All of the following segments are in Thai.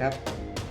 ครับ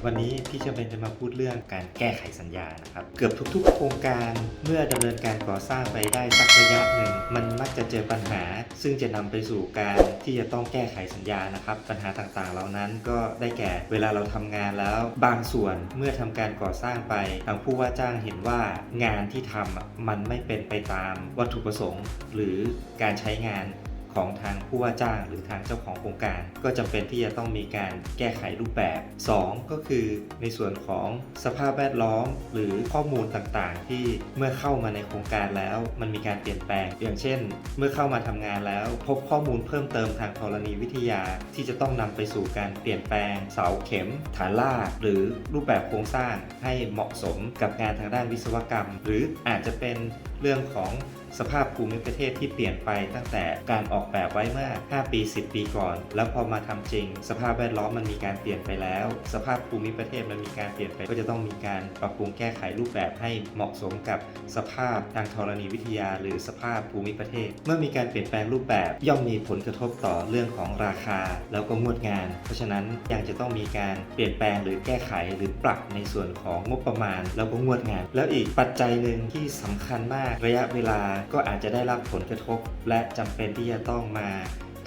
วันนี้พี่จำเป็นจะมาพูดเรื่องการแก้ไขสัญญานะครับ เกือบทุกๆ โครงการเมื่อดำเนินการก่อสร้างไปได้สักระยะหนึ่ง มันมักจะเจอปัญหา ซึ่งจะนำไปสู่การที่จะต้องแก้ไขสัญญานะครับ ปัญหาต่างๆ เหล่านั้นก็ได้แก่เวลาเราทำงานแล้ว บางส่วนเมื่อทำการก่อสร้างไปทางผู้ว่าจ้างเห็นว่างานที่ทำอะมันไม่เป็นไปตามวัตถุประสงค์ หรือการใช้งาน ของทางผู้ว่าจ้าง หรือทางเจ้าของโครงการ ก็จำเป็นที่จะต้องมีการแก้ไขรูปแบบ 2 ก็คือในส่วนของสภาพแวดล้อม หรือข้อมูลต่างๆ ที่เมื่อเข้ามาในโครงการแล้ว มันมีการเปลี่ยนแปลง อย่างเช่น เมื่อเข้ามาทำงานแล้ว พบข้อมูลเพิ่มเติมทางธรณีวิทยาที่จะต้องนำไปสู่การเปลี่ยนแปลง เสาเข็ม ฐานลาก หรือรูปแบบโครงสร้างให้เหมาะสมกับงานทางด้านวิศวกรรม หรืออาจจะเป็นเรื่องของ สภาพภูมิประเทศที่เปลี่ยนไปตั้งแต่การออกแบบไว้เมื่อ 5 ปี 10 ปีก่อน แล้วพอมาทำจริง สภาพแวดล้อมมันมีการเปลี่ยนไปแล้ว สภาพภูมิประเทศมันมีการเปลี่ยนไปก็จะต้องมีการปรับปรุงแก้ไขรูปแบบให้เหมาะสมกับสภาพทางธรณีวิทยา หรือสภาพภูมิประเทศ เมื่อมีการเปลี่ยนแปลงรูปแบบย่อมมีผลกระทบต่อเรื่องของราคา แล้วก็งวดงาน เพราะฉะนั้นยังจะต้องมีการเปลี่ยนแปลงหรือแก้ไขหรือปรับในส่วนของงบประมาณ แล้วก็งวดงาน แล้วอีกปัจจัยหนึ่งที่สำคัญมากระยะเวลาก็อาจจะได้รับผลกระทบ และจำเป็นที่จะต้องมา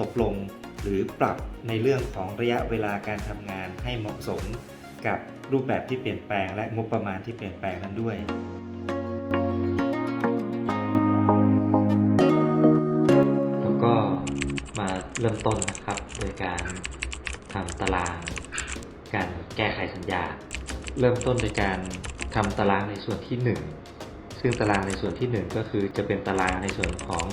ตกลง หรือปรับในเรื่องของระยะเวลาการทำงานให้เหมาะสมกับรูปแบบที่เปลี่ยนแปลง และงบประมาณที่เปลี่ยนแปลงนั้นด้วยแล้วก็มาเริ่มต้นนะครับ โดยการทำตาราง การแก้ไขสัญญา เริ่มต้นโดยการทำตารางในส่วนที่ 1 ซึ่งตารางในส่วนที่ 1 ก็คือจะเป็นตารางในส่วนของ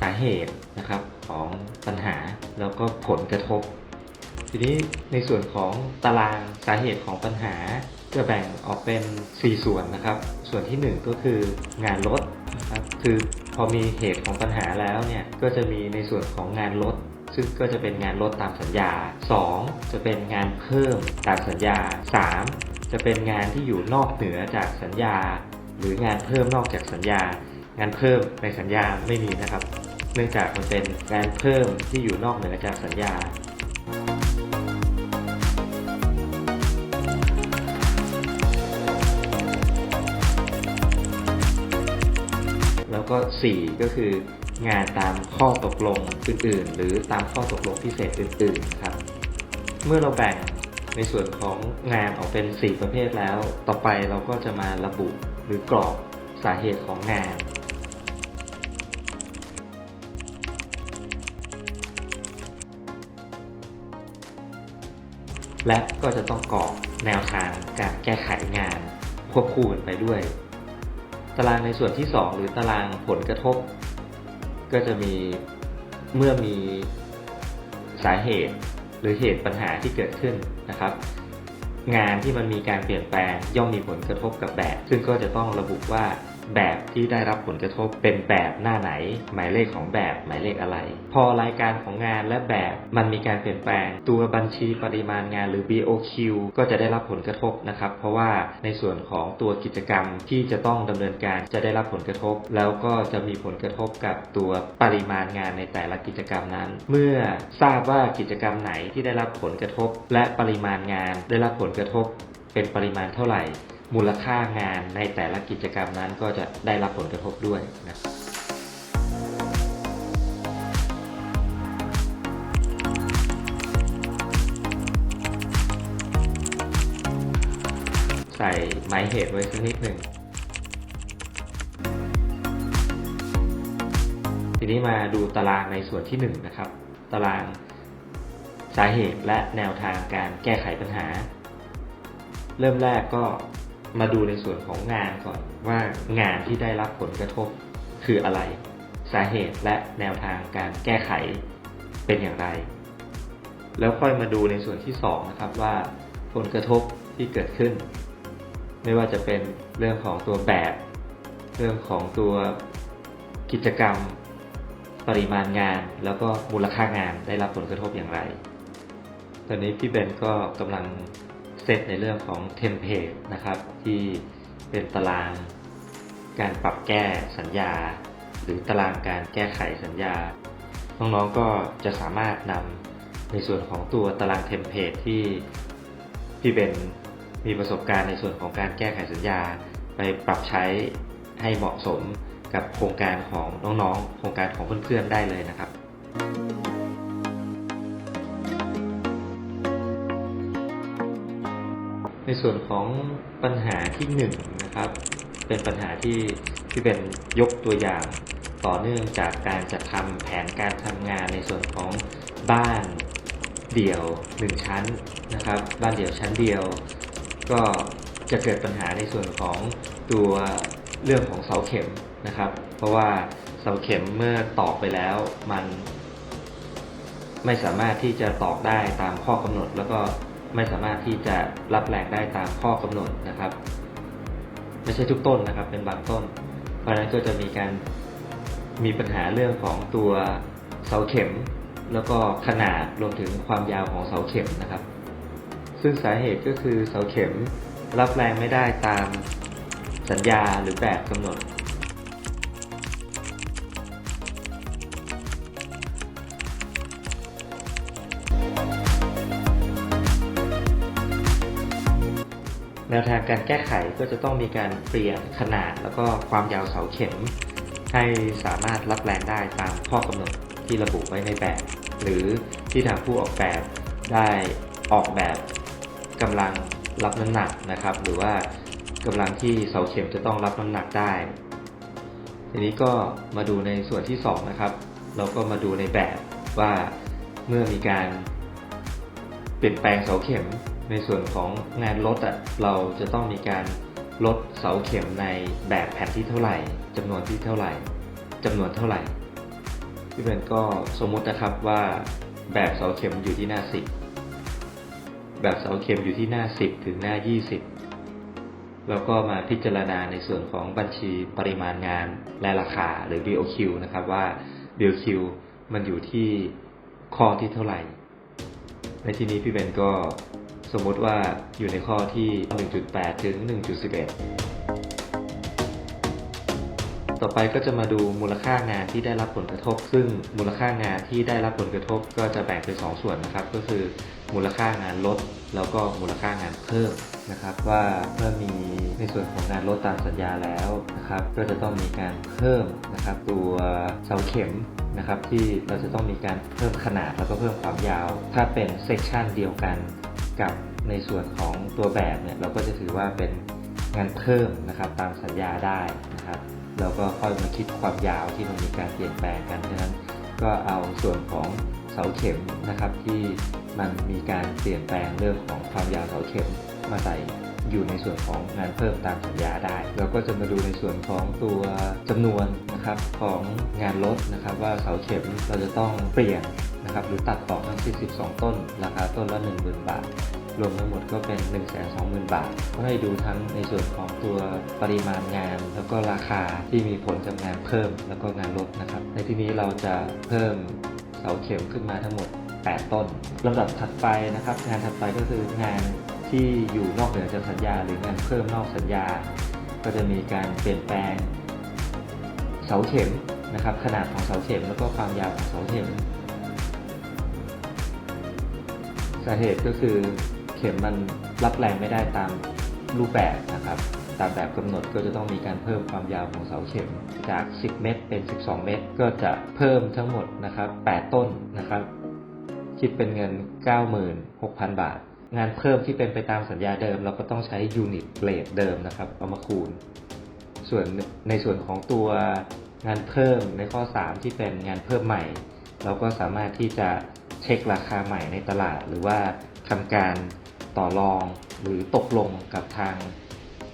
สาเหตุนะครับของปัญหาแล้วก็ผลกระทบ ทีนี้ในส่วนของตารางสาเหตุของปัญหาจะแบ่งออกเป็น 4 ส่วนนะครับ ส่วนทีหนึ่1 ก็คืองานลดนะครับคือพอมีเหตุของปัญหาแล้วเนี่ยก็จะมีในส่วนของงานลด ซึ่งก็จะเป็นงานลดตามสัญญา 2 จะเป็นงานเพิ่มตามสัญญา 3 จะเป็นงานที่อยู่นอกเหนือจากสัญญา หรืองานเพิ่มนอกจากสัญญา งานเพิ่มในสัญญาไม่มีนะครับ เนื่องจากมันเป็นงานเพิ่มที่อยู่นอกเหนือจากสัญญาแล้วก็ 4 ก็คืองานตามข้อตกลงอื่นๆ หรือตามข้อตกลงพิเศษอื่นๆครับ เมื่อเราแบ่งในส่วนของงานออกเป็น 4 ประเภทแล้ว ต่อไปเราก็จะมาระบุ หรือกรอบสาเหตุของงานและก็จะต้องกรอกแนวทางการแก้ไขงานควบคู่กันไปด้วย ตารางในส่วนที่ 2 หรือตารางผลกระทบ ก็จะมีเมื่อมีสาเหตุหรือเหตุปัญหาที่เกิดขึ้นนะครับ งานที่มันมีการเปลี่ยนแปลงย่อมมีผลกระทบกับแบบ ซึ่งก็จะต้องระบุว่า แบบที่ได้รับผลกระทบเป็นแบบหน้าไหน หมายเลขของแบบหมายเลขอะไร พอรายการของงานและแบบมันมีการเปลี่ยนแปลง ตัวบัญชีปริมาณงานหรือ BOQ ก็จะได้รับผลกระทบนะครับ เพราะว่าในส่วนของตัวกิจกรรมที่จะต้องดำเนินการจะได้รับผลกระทบ แล้วก็จะมีผลกระทบกับตัวปริมาณงานในแต่ละกิจกรรมนั้น เมื่อทราบว่ากิจกรรมไหนที่ได้รับผลกระทบ และปริมาณงานได้รับผลกระทบเป็นปริมาณเท่าไหร่ มูลค่างานในแต่ละกิจกรรมนั้นก็จะได้รับผลกระทบด้วยนะใส่หมายเหตุไว้สักนิดหนึ่ง ทีนี้มาดูตารางในส่วนที่ 1 นะครับ ตารางสาเหตุและแนวทางการแก้ไขปัญหา เริ่มแรกก็ มาดูในส่วนของงานก่อนว่างานที่ได้รับผลกระทบคืออะไร สาเหตุและแนวทางการแก้ไขเป็นอย่างไร แล้วค่อยมาดูในส่วนที่2นะครับว่าผลกระทบที่เกิดขึ้น ไม่ว่าจะเป็นเรื่องของตัวแบบ เรื่องของตัวกิจกรรม ปริมาณงาน แล้วก็มูลค่างานได้รับผลกระทบอย่างไร ตอนนี้พี่เบนก็กำลัง เซตในเรื่องของเทมเพลตนะครับ ที่เป็นตารางการปรับแก้สัญญา หรือตารางการแก้ไขสัญญา น้องๆก็จะสามารถนำในส่วนของตัวตารางเทมเพลตที่พี่เบนมีประสบการณ์ในส่วนของการแก้ไขสัญญา ไปปรับใช้ให้เหมาะสมกับโครงการของน้องๆ โครงการของเพื่อนๆได้เลยนะครับ ในส่วนของปัญหาที่หนึ่งนะครับ เป็นปัญหาที่ที่เป็นยกตัวอย่างต่อเนื่องจากการจัดทำแผนการทำงานในส่วนของบ้านเดี่ยวหนึ่งชั้นนะครับ บ้านเดี่ยวชั้นเดียว ก็จะเกิดปัญหาในส่วนของตัวเรื่องของเสาเข็มนะครับ เพราะว่าเสาเข็มเมื่อตอกไปแล้วมัน ไม่สามารถที่จะตอกได้ตามข้อกำหนดแล้วก็ ไม่สามารถที่จะรับแรงได้ตามข้อกำหนดนะครับ ไม่ใช่ทุกต้นนะครับ เป็นบางต้น เพราะฉะนั้นก็จะมีการมีปัญหาเรื่องของตัวเสาเข็ม แล้วก็ขนาดรวมถึงความยาวของเสาเข็มนะครับ ซึ่งสาเหตุก็คือเสาเข็มรับแรงไม่ได้ตามสัญญาหรือแบบกำหนด นวทางการแก้ไขก็จะต้องมีการเปลี่ยนขนาดแล้วก็ความยาวเสาเข็ม ให้สามารถรับแรงได้ตามข้อกำหนดที่ระบุไว้ในแบบ หรือที่ทางผู้ออกแบบได้ออกแบบกำลังรับน้ำหนักนะครับ หรือว่ากำลังที่เสาเข็มจะต้องรับน้ำหนักได้ ทีนี้ก็มาดูในส่วนที่สองนะครับ เราก็มาดูในแบบว่าเมื่อมีการเปลี่ยนแปลงเสาเข็ม ในส่วนของงานลดอะเราจะต้องมีการลดเสาเข็มในแบบแผ่นที่เท่าไหร่จำนวนที่เท่าไหร่จำนวนเท่าไหร่พี่เบนก็สมมตินะครับว่าแบบเสาเข็มอยู่ที่หน้า 10 แบบเสาเข็มอยู่ที่หน้า 10 ถึงหน้า 20 แล้วก็มาพิจารณาในส่วนของบัญชีปริมาณงานและราคาหรือ BOQ นะครับว่า BOQ มันอยู่ที่ข้อที่เท่าไหร่ ในที่นี้พี่เบนก็ สมมติว่าอยู่ในข้อที่ 1.8 ถึง 1.11 ต่อไปก็จะมาดูมูลค่างานที่ได้รับผลกระทบ ซึ่งมูลค่างานที่ได้รับผลกระทบก็จะแบ่งเป็นสองส่วนนะครับ ก็คือมูลค่างานลด แล้วก็มูลค่างานเพิ่มนะครับว่าเมื่อมีในส่วนของงานลดตามสัญญาแล้วนะครับ ก็จะต้องมีการเพิ่มนะครับตัวเสาเข็มนะครับที่เราจะต้องมีการเพิ่มขนาดแล้วก็เพิ่มความยาว ถ้าเป็นเซกชันเดียวกัน กับในส่วนของตัวแบบเนี่ยเราก็จะถือว่าเป็นงานเพิ่มนะครับตามสัญญาได้นะครับเราก็ค่อยมาคิดความยาวที่มันมีการเปลี่ยนแปลงกันฉะนั้นก็เอาส่วนของเสาเข็มนะครับที่มันมีการเปลี่ยนแปลงเรื่องของความยาวเสาเข็มมาใส่อยู่ในส่วนของงานเพิ่มตามสัญญาได้ เราก็จะมาดูในส่วนของตัวจำนวนนะครับของงานลดนะครับว่าเสาเข็มเราจะต้องเปลี่ยน นะครับหรือตัดต่อทั้งที่12ต้น ราคาต้นละ 10,000 บาท รวมทั้งหมดก็เป็น 1 2 0 0 0 0 บาท ก็ให้ดูทั้งในส่วนของตัวปริมาณงาน แล้วก็ราคาที่มีผลกับงานเพิ่มแล้วก็งานลดนะครับ ในที่นี้เราจะเพิ่มเสาเข็มขึ้นมาทั้งหมด 8 ต้นลำดับถัดไปนะครับ งานถัดไปก็คืองานที่อยู่นอกเหนือจากสัญญา หรืองานเพิ่มนอกสัญญา ก็จะมีการเปลี่ยนแปลงเสาเข็มนะครับขนาดของเสาเข็มแล้วก็ความยาวของเสาเข็ม สาเหตุก็คือเข็มมันรับแรงไม่ได้ตามรูปแบบนะครับ ตามแบบกำหนดก็จะต้องมีการเพิ่มความยาวของเสาเข็มจาก 10 เมตร เป็น 12 เมตร ก็จะเพิ่มทั้งหมดนะครับ 8 ต้นนะครับ คิดเป็นเงิน 96,000 บาท งานเพิ่มที่เป็นไปตามสัญญาเดิม เราก็ต้องใช้ยูนิตเรทเดิมนะครับ เอามาคูณ ส่วนในส่วนของตัวงานเพิ่มในข้อ 3 ที่เป็นงานเพิ่มใหม่ เราก็สามารถที่จะ เช็คราคาใหม่ในตลาด หรือว่าทำการต่อรองหรือตกลงกับทาง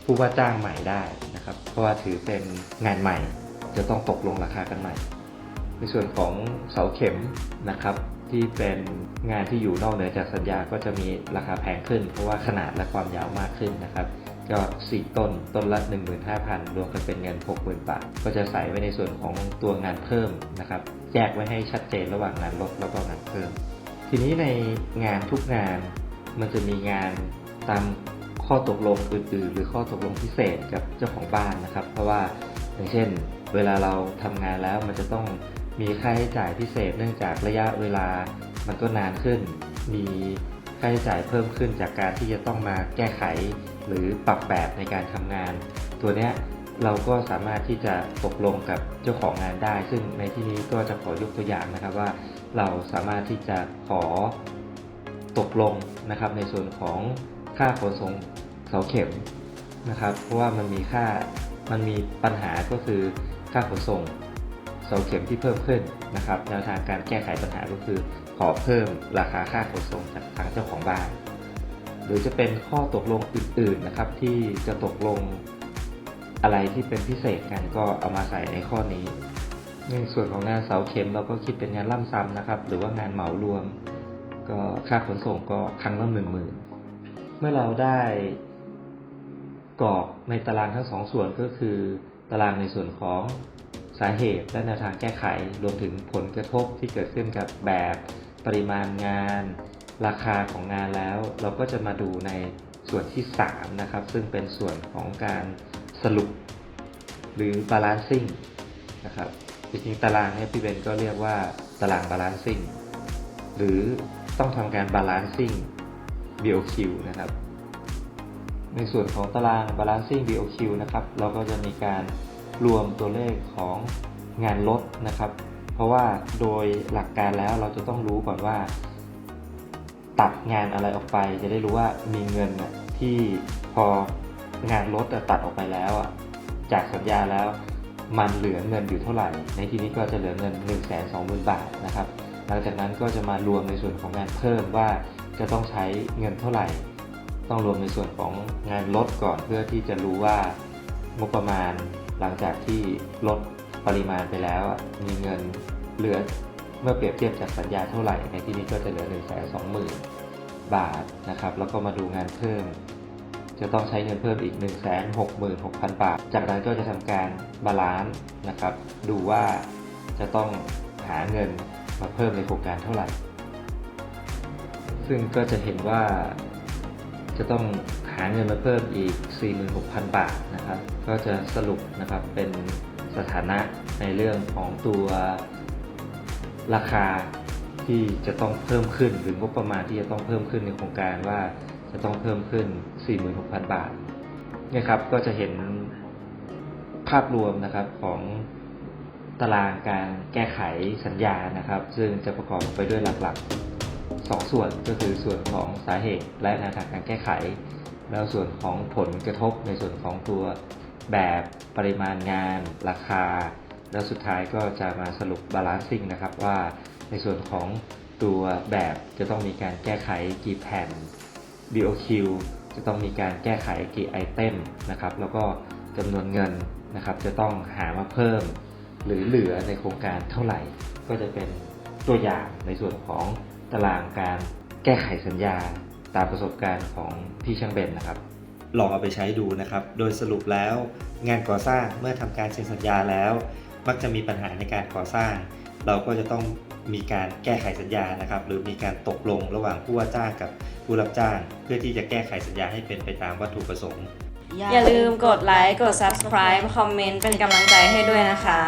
ผู้ว่าจ้างใหม่ได้นะครับ เพราะว่าถือเป็นงานใหม่ จะต้องตกลงราคากันใหม่ ในส่วนของเสาเข็มนะครับ ที่เป็นงานที่อยู่นอกเหนือจากสัญญาก็จะมีราคาแพงขึ้น เพราะว่าขนาดและความยาวมากขึ้นนะครับก็4ต้น ต้นละ 15,000 รวมกันเป็นเงิน 60,000 บาท ก็จะใส่ไว้ในส่วนของตัวงานเพิ่มนะครับ แยกไว้ให้ชัดเจนระหว่างงานลดแล้วก็งานเพิ่ม ทีนี้ในงานทุกงานมันจะมีงานตามข้อตกลงอื่นๆ หรือข้อตกลงพิเศษกับเจ้าของบ้านนะครับ เพราะว่าอย่างเช่น เวลาเราทำงานแล้วมันจะต้องมีค่าใช้จ่ายพิเศษ เนื่องจากระยะเวลามันก็นานขึ้น มีค่าใช้จ่ายเพิ่มขึ้นจากการที่จะต้องมาแก้ไข หรือปรับแบบในการทำงาน ตัวเนี้ย เราก็สามารถที่จะตกลงกับเจ้าของงานได้ ซึ่งในที่นี้ก็จะขอยกตัวอย่างนะครับว่า เราสามารถที่จะขอตกลงนะครับในส่วนของค่าขนส่งเสาเข็มนะครับ เพราะว่ามันมีค่ามันมีปัญหาก็คือค่าขนส่งเสาเข็มที่เพิ่มขึ้นนะครับแนวทางการแก้ไขปัญหาก็คือ ขอเพิ่มราคาค่าขนส่งจากทางเจ้าของบ้าน หรือจะเป็นข้อตกลงอื่นๆนะครับที่จะตกลง อะไรที่เป็นพิเศษกันก็เอามาใส่ในข้อนี้ ในส่วนของงานเสาเข็มเราก็คิดเป็นงานล่ำซ้ำนะครับ หรือว่างานเหมารวม ก็ค่าขนส่งก็ครั้งละหนึ่งหมื่นเมื่อเราได้กรอบในตารางทั้งสองส่วนก็คือ ตารางในส่วนของสาเหตุและแนวทางแก้ไขรวมถึงผลกระทบที่เกิดขึ้นกับแบบปริมาณงาน ราคาของงานแล้ว เราก็จะมาดูในส่วนที่ 3 นะครับ ซึ่งเป็นส่วนของการ สรุป หรือ balancing นะครับจริงๆตารางเนี่ยพี่เบนก็เรียกว่าตาราง balancing หรือต้องทำการ balancing BOQ นะครับ ในส่วนของตาราง balancing BOQ นะครับ เราก็จะมีการรวมตัวเลขของงานลดนะครับ เพราะว่าโดยหลักการแล้วเราจะต้องรู้ก่อนว่า ตัดงานอะไรออกไป จะได้รู้ว่ามีเงินที่พอ งานลดตัดออกไปแล้วอะจากสัญญาแล้วมันเหลือเงินอยู่เท่าไหร่ ในที่นี้ก็จะเหลือเงิน 1 2 0 0 0 0 บาทนะครับ หลังจากนั้นก็จะมารวมในส่วนของงานเพิ่มว่าจะต้องใช้เงินเท่าไหร่ ต้องรวมในส่วนของงานลดก่อนเพื่อที่จะรู้ว่างบประมาณหลังจากที่ลดปริมาณไปแล้ว มีเงินเหลือเมื่อเปรียบเทียบจากสัญญาเท่าไหร่ ในที่นี้ก็จะเหลือ1 2 0 0 0 0บาทนะครับ แล้วก็มาดูงานเพิ่ม จะต้องใช้เงินเพิ่มอีก 1 6 6 0 0 0 บาท จากนั้นก็จะทำการบาลานซ์นะครับ ดูว่าจะต้องหาเงินมาเพิ่มในโครงการเท่าไหร่ ซึ่งก็จะเห็นว่าจะต้องหาเงินมาเพิ่มอีก 46,000 บาทนะครับ ก็จะสรุปนะครับเป็นสถานะในเรื่องของตัวราคาที่จะต้องเพิ่มขึ้นหรืองบประมาณที่จะต้องเพิ่มขึ้นในโครงการว่า จะต้องเพิ่มขึ้น 46,000 บาทเนี่ยครับก็จะเห็นภาพรวมนะครับของตารางการแก้ไขสัญญานะครับ ซึ่งจะประกอบไปด้วยหลักๆสองส่วนก็คือส่วนของสาเหตุและแนวทางการแก้ไข แล้วส่วนของผลกระทบในส่วนของตัวแบบปริมาณงาน ราคา แล้วสุดท้ายก็จะมาสรุปบาลานซิ่งนะครับว่าในส่วนของตัวแบบจะต้องมีการแก้ไขกี่แผ่น BOQ จะต้องมีการแก้ไขกี่ไอเทมนะครับแล้วก็จำนวนเงินนะครับจะต้องหามาเพิ่ม หรือเหลือในโครงการเท่าไหร่ ก็จะเป็นตัวอย่างในส่วนของตารางการแก้ไขสัญญาตามประสบการณ์ของพี่ช่างเบนนะครับ ลองเอาไปใช้ดูนะครับ โดยสรุปแล้วงานก่อสร้างเมื่อทำการเซ็นสัญญาแล้ว มักจะมีปัญหาในการก่อสร้าง เราก็จะต้องมีการแก้ไขสัญญานะครับ หรือมีการตกลงระหว่างผู้ว่าจ้างกับผู้รับจ้าง เพื่อที่จะแก้ไขสัญญาให้เป็นไปตามวัตถุประสงค์ อย่าลืมกดไลค์ กด subscribe คอมเมนต์เป็นกำลังใจให้ด้วยนะคะ